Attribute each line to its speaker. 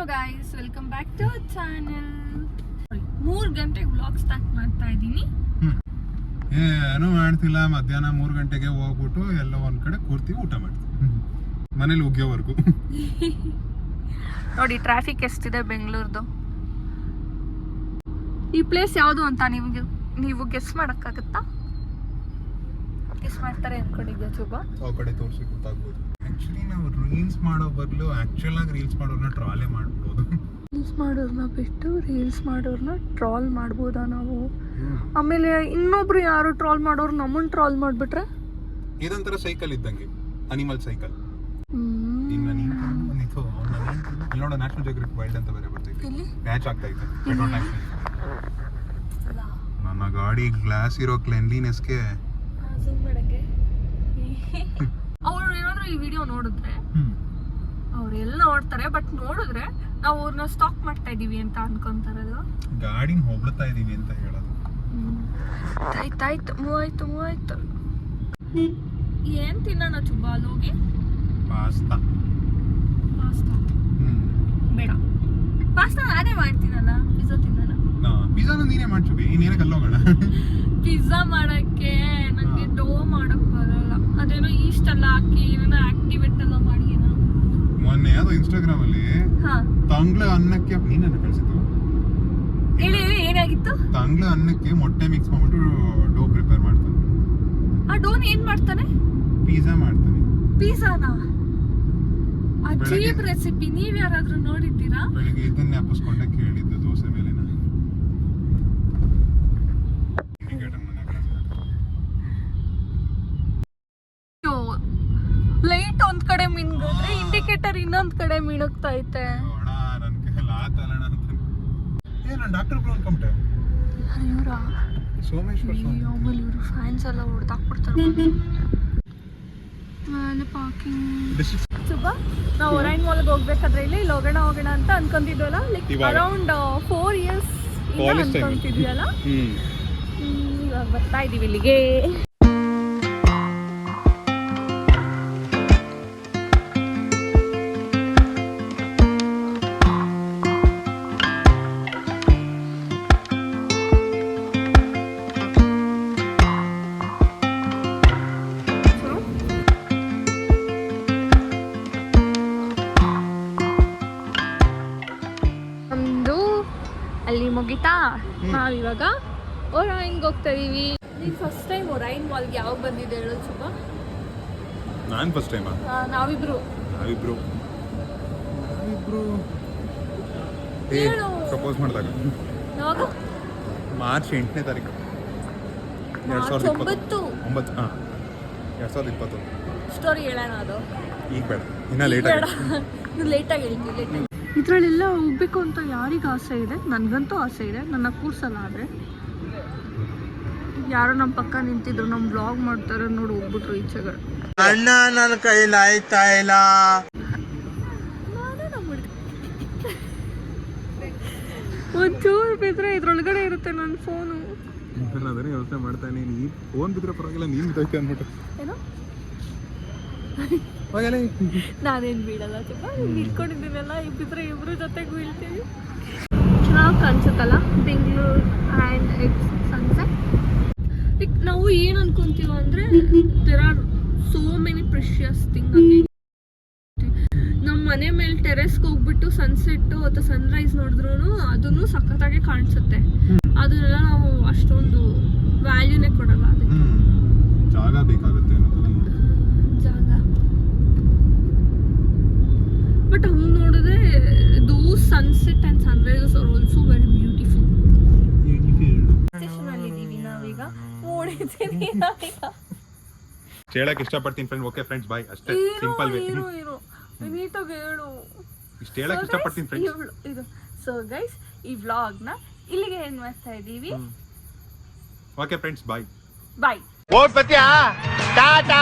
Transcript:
Speaker 1: Hello guys welcome back to channel ಮೂರು ಗಂಟೆಗೆ vlog start ಮಾಡ್ತಾ ಇದ್ದೀನಿ
Speaker 2: ಏನೂ ಮಾಡ್ತಿಲ್ಲ. ಮಧ್ಯಾಹ್ನ ಮೂರು ಗಂಟೆಗೆ ಹೋಗ್ಬಿಟ್ಟು ಎಲ್ಲ ಒಂದ್ ಕಡೆ ಕೂರ್ತೀವಿ ಊಟ ಮಾಡ್ತೀವಿ. ಮನೇಲಿ ಉಗ್ಯೋವರೆಗೂ.
Speaker 1: ನೋಡಿ ಟ್ರಾಫಿಕ್ ಎಷ್ಟಿದೆ ಬೆಂಗಳೂರ್ದು? ಈ ಪ್ಲೇಸ್ ಯಾವುದು ಅಂತ ನಿಮಗೆ ನೀವು ಗೆಸ್ ಮಾಡೋಕ್ಕಾಗತ್ತಾ? ಗೆಸ್ ಮಾಡ್ತಾರೆ ಅನ್ಕೊಂಡಿದ್ದೆ ಶುಭ
Speaker 2: ಆ ಕಡೆ ತೋರಿಸಿ ಗೊತ್ತಾಗ್ಬೋದು. ಆಕ್ಚುಲಿ ನಾವು ರೀಲ್ಸ್ ಮಾಡೋ ಬದಲು ಆಕ್ಚುಲ್ ಆಗಿ ರೀಲ್ಸ್ ಮಾಡೋರ್ನ ಟ್ರಾಲೇ ಮಾಡ್ಬೋದು.
Speaker 1: ರೀಲ್ಸ್ ಮಾಡೋರ್ನ ಬಿಟ್ಟು ರೀಲ್ಸ್ ಮಾಡೋರ್ನ ಟ್ರಾಲ್ ಮಾಡ್ಬೋದಾ ನಾವು? ಆಮೇಲೆ ಇನ್ನೊಬ್ರು ಯಾರು ಟ್ರಾಲ್ ಮಾಡೋರು ನಮ್ಮನ್ನ ಟ್ರಾಲ್ ಮಾಡಿಬಿಟ್ರೆ?
Speaker 2: ಇದೊಂಥರ ಸೈಕಲ್ ಇದ್ದಂಗೆ. ಅನಿಮಲ್ ಸೈಕಲ್ ಇನ್ನ ನೀನ್ ನೋಡೋ ನ್ಯಾಷನಲ್ ವೈಲ್ಡ್ ಅಂತ ಬೇರೆ ಬರ್ತೈತೆ ಮ್ಯಾಚ್ ಆಗ್ತಾ ಇತ್ತು ಪೆಟ್ರೋಲ್ ಟ್ಯಾಂಕ್ ನನ್ನ ಗಾಡಿ ಗ್ಲಾಸ್ ಇರೋ ಕ್ಲೆನ್ಲಿನೆಸ್ಗೆ
Speaker 1: ಅವ್ರು ಏನಾದ್ರು ಈ ವಿಡಿಯೋ ನೋಡಿದ್ರೆ ಅವ್ರು ಎಲ್ಲ ನೋಡ್ತಾರೆ ಬಟ್ ನೋಡಿದ್ರೆ ನಾವು ಅವ್ರನ್ನ ಸ್ಟಾಕ್ ಮಾಡ್ತಾ ಇದೀವಿ ಅಂತ ಅನ್ಕೊಂತಾರಲ್ವ
Speaker 2: ಗಾಡಿನ ಹೊಗಳ್ತಾ ಇದೀವಿ ಅಂತ ಹೇಳೋದು.
Speaker 1: ಆಯ್ತಾಯ್ತು ಮೂವಾಯ್ತು ಮೂವಾಯ್ತು ಏನ್ ತಿನ್ನೋಣ ಚುಬ್ಬ ಅಲ್ಲಿ ಹೋಗಿ
Speaker 2: ಪಾಸ್ತಾ.
Speaker 1: ಪಾಸ್ತಾ ಬೇಡ. ಪಾಸ್ತಾ ನಾನೇ ಮಾಡ್ತೀನಲ್ಲ ಪಿಜ್ಜಾ ತಿನ್ನೋಣ.
Speaker 2: ನೀನೇ ಮಾಡ್ಸುಬಿ ಇನ್ನೇನಕ್ಕೆ ಅಲ್ಲೋಗೋಣ
Speaker 1: ಪಿಜ್ಜಾ ಮಾಡಕ್ಕೆ ನನಗೆ ಡೋ ಮಾಡಕ್ ಬರಲ್ಲ. ಅದೇನೋ ಈಸ್ಟ್ ಎಲ್ಲ ಹಾಕಿ ಏನೋ ಆಕ್ಟಿವೇಟ್ ಎಲ್ಲ ಮಾಡಿ ಏನೋ.
Speaker 2: ಮೊನ್ನೆ ಅದು ಇನ್ಸ್ಟಾಗ್ರಾಮ್ ಅಲ್ಲಿ
Speaker 1: ಹಾ.
Speaker 2: ತಂಗ್ಳ ಅನ್ನಕ್ಕೆ ನೀನನ್ನ ಕಳ್ಸಿದ್ದು?
Speaker 1: ಹೇಳಿ ಹೇಳಿ ಏನಾಗಿತ್ತು
Speaker 2: ತಂಗ್ಳ ಅನ್ನಕ್ಕೆ ಮೊಟ್ಟೆ ಮಿಕ್ಸ್ ಮಾಡ್ಬಿಟ್ಟು ಡೋ ಪ್ರಿಪೇರ್ ಮಾಡ್ತಾನೆ.
Speaker 1: ಆ ಡೋನ್ ಏನ್ ಮಾಡ್ತಾನೆ?
Speaker 2: ಪಿಜ್ಜಾ ಮಾಡ್ತಾನೆ.
Speaker 1: ಪಿಜ್ಜಾನಾ ಅಜೀಬ್ ರೆಸಿಪಿ ನೀವ್ ಯಾರಾದ್ರೂ ನೋಡಿದ್ದೀರಾ?
Speaker 2: ಬೆಳಿಗ್ಗೆ ಇದನ್ನ ಜ್ಞಾಪಿಸ್ಕೊಂಡೆ ಕೇಳಿದ್ದು ದೋಸೆ ಮೇಲಿನ
Speaker 1: ಲೈಟ್ ಒಂದ್ ಕಡೆ ಮಿನ್ಗಿದ್ರೆ ಇಂಡಿಕೇಟರ್ ಇನ್ನೊಂದ್ ಕಡೆ ಮಿಣುಕ್ತಾ ಐತೆ ಇವ್ರ ಫ್ಯಾನ್ಸ್ ಎಲ್ಲ ಹೊಡೆದಾಕ್ಬಿಡ್ತಾರೆ. ಮೇಲೆ ಪಾರ್ಕಿಂಗ್ ಶುಭ ನಾವು ಒರೈನ್ ಮಾಲ್ಗೆ ಹೋಗ್ಬೇಕಾದ್ರೆ ಇಲ್ಲಿ ಇಲ್ಲಿ ಹೋಗೋಣ ಹೋಗೋಣ ಅಂತ ಅನ್ಕೊಂತಿದ್ವಲ್ಲ? Like? Around four years
Speaker 2: hmm.
Speaker 1: ಹ್ಮ್, ಇವಾಗ ಬರ್ತಾ ಇದೀವಿ ಇಲ್ಲಿಗೆ. ಅಲ್ಲಿ ಮುಗಿತಾ? ನಾವಿವಾಗ ಓರಾಯಿಂಗ್ ಹೋಗ್ತಾ ಇದೀವಿ. ನೀನು ಫಸ್ಟ್ ಟೈಮ್ ಒರೈನ್ ಮಾಲ್ಗೆ ಯಾವಾಗ ಬಂದಿದೆ ಹೇಳು ಶುಭ
Speaker 2: ನಾನು ಫಸ್ಟ್ ಟೈಮ್
Speaker 1: ಆ, ನಾವಿಬ್ರು.
Speaker 2: ನಾವಿಬ್ರು. ನಾವಿಬ್ರು. ಪ್ರಪೋಸ್ ಮಾಡಿದಾಗ.
Speaker 1: ಯಾವಾಗ?
Speaker 2: ಮಾರ್ಚ್ ಎಂಟನೇ ತಾರೀಕು. ಎರಡು ಸಾವಿರದ
Speaker 1: ಒಂಬತ್ತು
Speaker 2: ಇಪ್ಪತ್ತು. ಒಂಬತ್ತು. ಹಾಂ. ಎರಡು ಸಾವಿರದ ಇಪ್ಪತ್ತು.
Speaker 1: ಸ್ಟೋರಿ ಹೇಳೋಣ ಅದು.
Speaker 2: ಈಗ ಬೇಡ. ಇನ್ನೂ ಲೇಟ್ ಆಗಿದೆ.
Speaker 1: ಲೇಟಾಗಿ ಹೇಳ್ತೀವಿ ಲೇಟಾಗಿ ಇದರಲ್ಲೆಲ್ಲ ಹೋಗ್ಬೇಕು ಅಂತ ಯಾರಿಗ ಆಸೆ ಇದೆ? ನನಗಂತೂ ಆಸೆ ಇದೆ. ನನ್ನ ಕೂರ್ಸಲ್ಲ ಆದರೆ. ಯಾರೋ ನಮ್ಮ ಪಕ್ಕ ನಿಂತಿದ್ರು ನಮ್ಮ ಬ್ಲಾಗ್ ಮಾಡ್ತಾರೆ ನೋಡಿ ಹೋಗ್ಬಿಟ್ರು ಈಚೆಗಳು
Speaker 3: ಅಣ್ಣ ನನ್ನ ಕೈಲಿ ಆಯ್ತಾ ಇಲ್ಲ?
Speaker 1: ಒಂಚೂರು ಬಿದ್ರೆ ಇದ್ರೊಳಗಡೆ ಇರುತ್ತೆ ನನ್ನ ಫೋನು
Speaker 2: ಯೋಚನೆ ಮಾಡ್ತಾ ನೀನು ಈ ಫೋನ್ ಬಿದ್ರೆ ಪರವಾಗಿಲ್ಲ ನೀನು ಬಿದ್ದೈತೆ ಅಂದ್ಬಿಟ್ಟು.
Speaker 1: ಏನೋ?
Speaker 2: ಹೋಗಲೇ
Speaker 1: ನಾನೇನು ಬೀಳಲ್ಲ ಚಪ್ಪ ಇಟ್ಕೊಂಡಿದ್ದೀನಲ್ಲ ಇಬ್ಬಿದ್ರೆ ಇಬ್ರು ಜೊತೆಗೆ ಬೀಳ್ತೀವಿ ಚೆನ್ನಾಗಿ ಕಾಣಿಸುತ್ತಲ್ಲ Bengaluru and it's sunset like ನಾವು ಏನು ಅನ್ಕೊಂತೀವಿ ಅಂದರೆ there are so many precious thing ನಮ್ಮ ಮನೆ ಮೇಲೆ ಟೆರೆಸ್ಗೆ ಹೋಗ್ಬಿಟ್ಟು ಸನ್ಸೆಟ್ಟು ಅಥವಾ ಸನ್ರೈಸ್ ನೋಡಿದ್ರು ಅದನ್ನು ಸಖತ್ತಾಗೆ ಕಾಣಿಸುತ್ತೆ. ಅದನ್ನೆಲ್ಲ ನಾವು ಅಷ್ಟೊಂದು ಆರ್ ಆಲ್ಸೋ ವೆರಿ ಬ್ಯೂಟಿಫುಲ್ ಸ್ಟೇಷನಲ್ಲಿದ್ದೀವಿ ನಾವೀಗ ಓಡಿದ್ದೀವಿ ನಾವೀಗ
Speaker 2: ಹೇಳಕ್ ಇಷ್ಟಪಡ್ತೀನಿ ಫ್ರೆಂಡ್ ಓಕೆ ಫ್ರೆಂಡ್ಸ್ ಬಾಯ್ ಅಷ್ಟೇ. ಸಿಂಪಲ್ ವೇ
Speaker 1: ನೀಟಾಗಿ ಹೇಳು.
Speaker 2: ಇಷ್ಟು ಹೇಳಕ್ ಇಷ್ಟಪಡ್ತೀನಿ ಫ್ರೆಂಡ್ಸ್
Speaker 1: ಇದು ಸೊ ಗೈಸ್ ಈ ವ್ಲಾಗ್ನ ಇಲ್ಲಿಗೆ ಏನ್ ಮಾಡ್ತಾ ಇದ್ದೀವಿ.
Speaker 2: ಓಕೆ ಫ್ರೆಂಡ್ಸ್ ಬಾಯ್
Speaker 1: ಬಾಯ್
Speaker 3: ಓಟ್ ಬತ್ತೀಯಾ ಟಾಟಾ